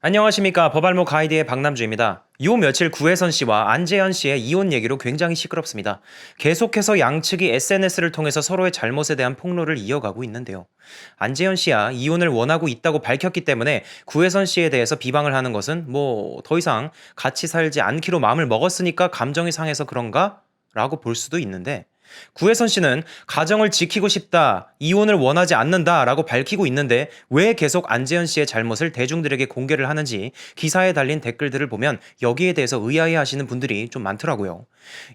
안녕하십니까 법알모 가이드의 박남주입니다. 요 며칠 구혜선 씨와 안재현 씨의 이혼 얘기로 굉장히 시끄럽습니다. 계속해서 양측이 SNS를 통해서 서로의 잘못에 대한 폭로를 이어가고 있는데요. 안재현 씨야 이혼을 원하고 있다고 밝혔기 때문에 구혜선 씨에 대해서 비방을 하는 것은 뭐 더 이상 같이 살지 않기로 마음을 먹었으니까 감정이 상해서 그런가? 라고 볼 수도 있는데 구혜선 씨는 가정을 지키고 싶다, 이혼을 원하지 않는다 라고 밝히고 있는데 왜 계속 안재현 씨의 잘못을 대중들에게 공개를 하는지 기사에 달린 댓글들을 보면 여기에 대해서 의아해 하시는 분들이 좀 많더라고요.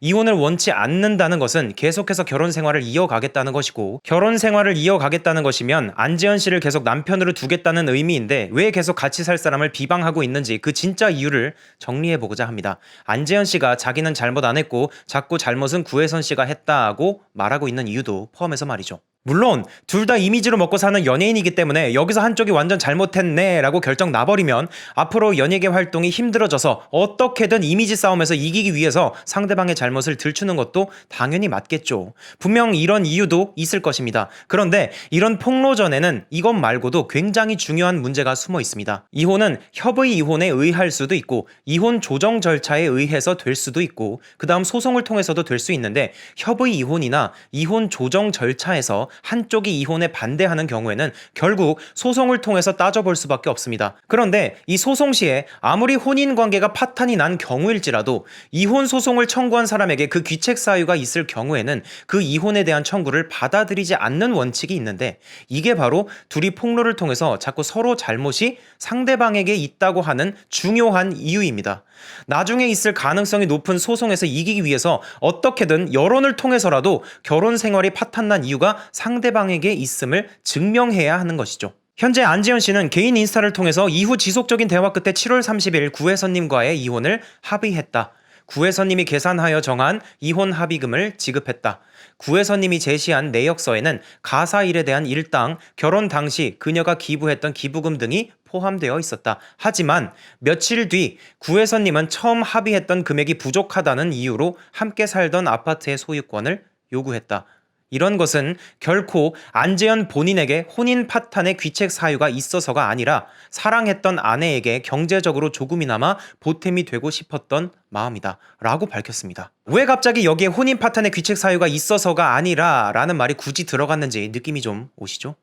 이혼을 원치 않는다는 것은 계속해서 결혼 생활을 이어가겠다는 것이고 결혼 생활을 이어가겠다는 것이면 안재현 씨를 계속 남편으로 두겠다는 의미인데 왜 계속 같이 살 사람을 비방하고 있는지 그 진짜 이유를 정리해 보고자 합니다. 안재현 씨가 자기는 잘못 안 했고 자꾸 잘못은 구혜선 씨가 했다 고 말하고 있는 이유도 포함해서 말이죠. 물론 둘 다 이미지로 먹고 사는 연예인이기 때문에 여기서 한쪽이 완전 잘못했네라고 결정 나버리면 앞으로 연예계 활동이 힘들어져서 어떻게든 이미지 싸움에서 이기기 위해서 상대방의 잘못을 들추는 것도 당연히 맞겠죠. 분명 이런 이유도 있을 것입니다. 그런데 이런 폭로 전에는 이것 말고도 굉장히 중요한 문제가 숨어 있습니다. 이혼은 협의 이혼에 의할 수도 있고 이혼 조정 절차에 의해서 될 수도 있고 그 다음 소송을 통해서도 될 수 있는데 협의 이혼이나 이혼 조정 절차에서 한쪽이 이혼에 반대하는 경우에는 결국 소송을 통해서 따져볼 수밖에 없습니다. 그런데 이 소송 시에 아무리 혼인 관계가 파탄이 난 경우일지라도 이혼 소송을 청구한 사람에게 그 귀책 사유가 있을 경우에는 그 이혼에 대한 청구를 받아들이지 않는 원칙이 있는데 이게 바로 둘이 폭로를 통해서 자꾸 서로 잘못이 상대방에게 있다고 하는 중요한 이유입니다. 나중에 있을 가능성이 높은 소송에서 이기기 위해서 어떻게든 여론을 통해서라도 결혼 생활이 파탄난 이유가 상대방에게 있음을 증명해야 하는 것이죠. 현재 안지현 씨는 개인 인스타를 통해서 이후 지속적인 대화 끝에 7월 30일 구혜선님과의 이혼을 합의했다. 구혜선님이 계산하여 정한 이혼 합의금을 지급했다. 구혜선님이 제시한 내역서에는 가사 일에 대한 일당, 결혼 당시 그녀가 기부했던 기부금 등이 포함되어 있었다. 하지만 며칠 뒤 구혜선님은 처음 합의했던 금액이 부족하다는 이유로 함께 살던 아파트의 소유권을 요구했다. 이런 것은 결코 안재현 본인에게 혼인 파탄의 귀책 사유가 있어서가 아니라 사랑했던 아내에게 경제적으로 조금이나마 보탬이 되고 싶었던 마음이다. 라고 밝혔습니다. 왜 갑자기 여기에 혼인 파탄의 귀책 사유가 있어서가 아니라 라는 말이 굳이 들어갔는지 느낌이 좀 오시죠?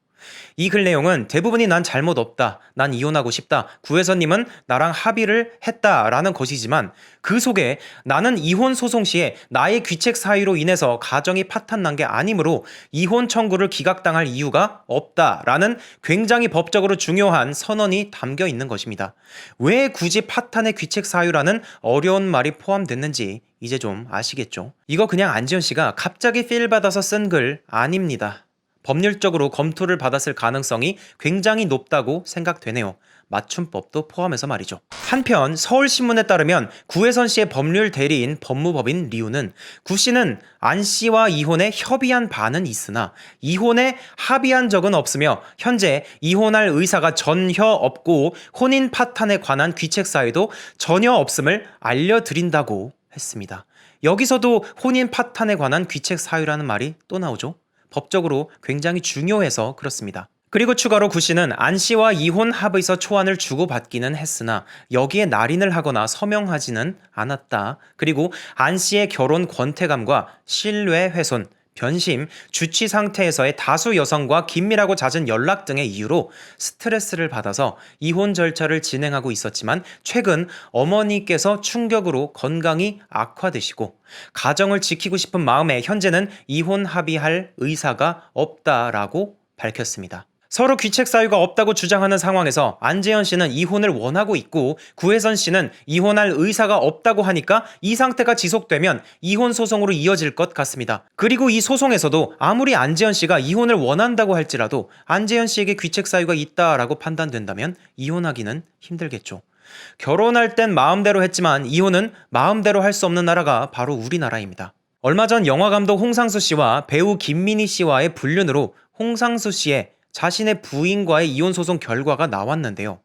이 글 내용은 대부분이 난 잘못 없다. 난 이혼하고 싶다. 구혜선님은 나랑 합의를 했다. 라는 것이지만 그 속에 나는 이혼 소송 시에 나의 귀책 사유로 인해서 가정이 파탄난 게 아니므로 이혼 청구를 기각당할 이유가 없다. 라는 굉장히 법적으로 중요한 선언이 담겨 있는 것입니다. 왜 굳이 파탄의 귀책 사유라는 어려운 말이 포함됐는지 이제 좀 아시겠죠? 이거 그냥 안지현 씨가 갑자기 필 받아서 쓴 글 아닙니다. 법률적으로 검토를 받았을 가능성이 굉장히 높다고 생각되네요. 맞춤법도 포함해서 말이죠. 한편 서울신문에 따르면 구혜선 씨의 법률 대리인 법무법인 리우는 구 씨는 안 씨와 이혼에 협의한 바는 있으나 이혼에 합의한 적은 없으며 현재 이혼할 의사가 전혀 없고 혼인 파탄에 관한 귀책 사유도 전혀 없음을 알려드린다고 했습니다. 여기서도 혼인 파탄에 관한 귀책 사유라는 말이 또 나오죠. 법적으로 굉장히 중요해서 그렇습니다. 그리고 추가로 구 씨는 안 씨와 이혼 합의서 초안을 주고받기는 했으나 여기에 날인을 하거나 서명하지는 않았다. 그리고 안 씨의 결혼 권태감과 신뢰 훼손, 변심, 주치 상태에서의 다수 여성과 긴밀하고 잦은 연락 등의 이유로 스트레스를 받아서 이혼 절차를 진행하고 있었지만 최근 어머니께서 충격으로 건강이 악화되시고 가정을 지키고 싶은 마음에 현재는 이혼 합의할 의사가 없다라고 밝혔습니다. 서로 귀책 사유가 없다고 주장하는 상황에서 안재현 씨는 이혼을 원하고 있고 구혜선 씨는 이혼할 의사가 없다고 하니까 이 상태가 지속되면 이혼 소송으로 이어질 것 같습니다. 그리고 이 소송에서도 아무리 안재현 씨가 이혼을 원한다고 할지라도 안재현 씨에게 귀책 사유가 있다라고 판단된다면 이혼하기는 힘들겠죠. 결혼할 땐 마음대로 했지만 이혼은 마음대로 할 수 없는 나라가 바로 우리나라입니다. 얼마 전 영화감독 홍상수 씨와 배우 김민희 씨와의 불륜으로 홍상수 씨의 자신의 부인과의 이혼 소송 결과가 나왔는데요.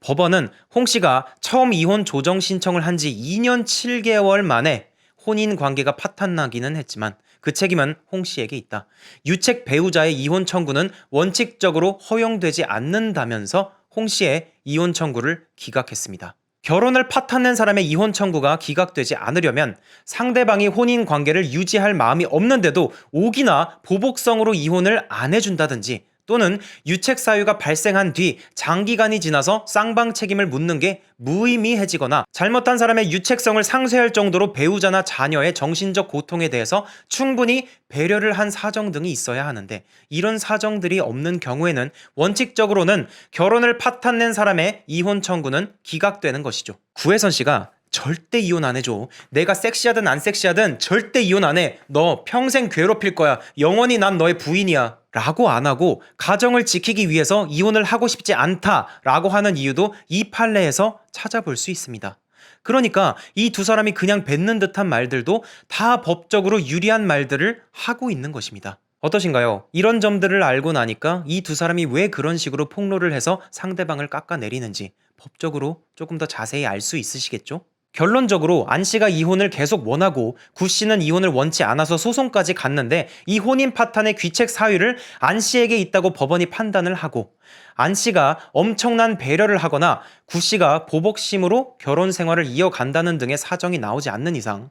법원은 홍 씨가 처음 이혼 조정 신청을 한 지 2년 7개월 만에 혼인 관계가 파탄나기는 했지만 그 책임은 홍 씨에게 있다. 유책 배우자의 이혼 청구는 원칙적으로 허용되지 않는다면서 홍 씨의 이혼 청구를 기각했습니다. 결혼을 파탄낸 사람의 이혼 청구가 기각되지 않으려면 상대방이 혼인 관계를 유지할 마음이 없는데도 옥이나 보복성으로 이혼을 안 해준다든지 또는 유책 사유가 발생한 뒤 장기간이 지나서 쌍방 책임을 묻는 게 무의미해지거나 잘못한 사람의 유책성을 상쇄할 정도로 배우자나 자녀의 정신적 고통에 대해서 충분히 배려를 한 사정 등이 있어야 하는데 이런 사정들이 없는 경우에는 원칙적으로는 결혼을 파탄낸 사람의 이혼 청구는 기각되는 것이죠. 구혜선 씨가 절대 이혼 안 해줘. 내가 섹시하든 안 섹시하든 절대 이혼 안 해. 너 평생 괴롭힐 거야. 영원히 난 너의 부인이야. 라고 안 하고 가정을 지키기 위해서 이혼을 하고 싶지 않다. 라고 하는 이유도 이 판례에서 찾아볼 수 있습니다. 그러니까 이 두 사람이 그냥 뱉는 듯한 말들도 다 법적으로 유리한 말들을 하고 있는 것입니다. 어떠신가요? 이런 점들을 알고 나니까 이 두 사람이 왜 그런 식으로 폭로를 해서 상대방을 깎아내리는지 법적으로 조금 더 자세히 알 수 있으시겠죠? 결론적으로 안 씨가 이혼을 계속 원하고 구 씨는 이혼을 원치 않아서 소송까지 갔는데 이 혼인 파탄의 귀책 사유를 안 씨에게 있다고 법원이 판단을 하고 안 씨가 엄청난 배려를 하거나 구 씨가 보복심으로 결혼 생활을 이어간다는 등의 사정이 나오지 않는 이상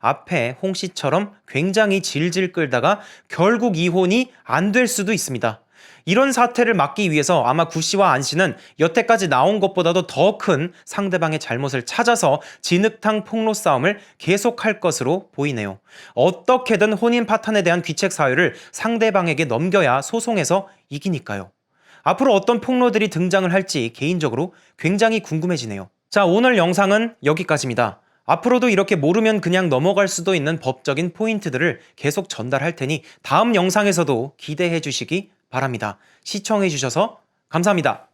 앞에 홍 씨처럼 굉장히 질질 끌다가 결국 이혼이 안 될 수도 있습니다. 이런 사태를 막기 위해서 아마 구 씨와 안 씨는 여태까지 나온 것보다도 더 큰 상대방의 잘못을 찾아서 진흙탕 폭로 싸움을 계속할 것으로 보이네요. 어떻게든 혼인 파탄에 대한 귀책 사유를 상대방에게 넘겨야 소송에서 이기니까요. 앞으로 어떤 폭로들이 등장을 할지 개인적으로 굉장히 궁금해지네요. 자, 오늘 영상은 여기까지입니다. 앞으로도 이렇게 모르면 그냥 넘어갈 수도 있는 법적인 포인트들을 계속 전달할 테니 다음 영상에서도 기대해 주시기 바랍니다. 시청해 주셔서 감사합니다.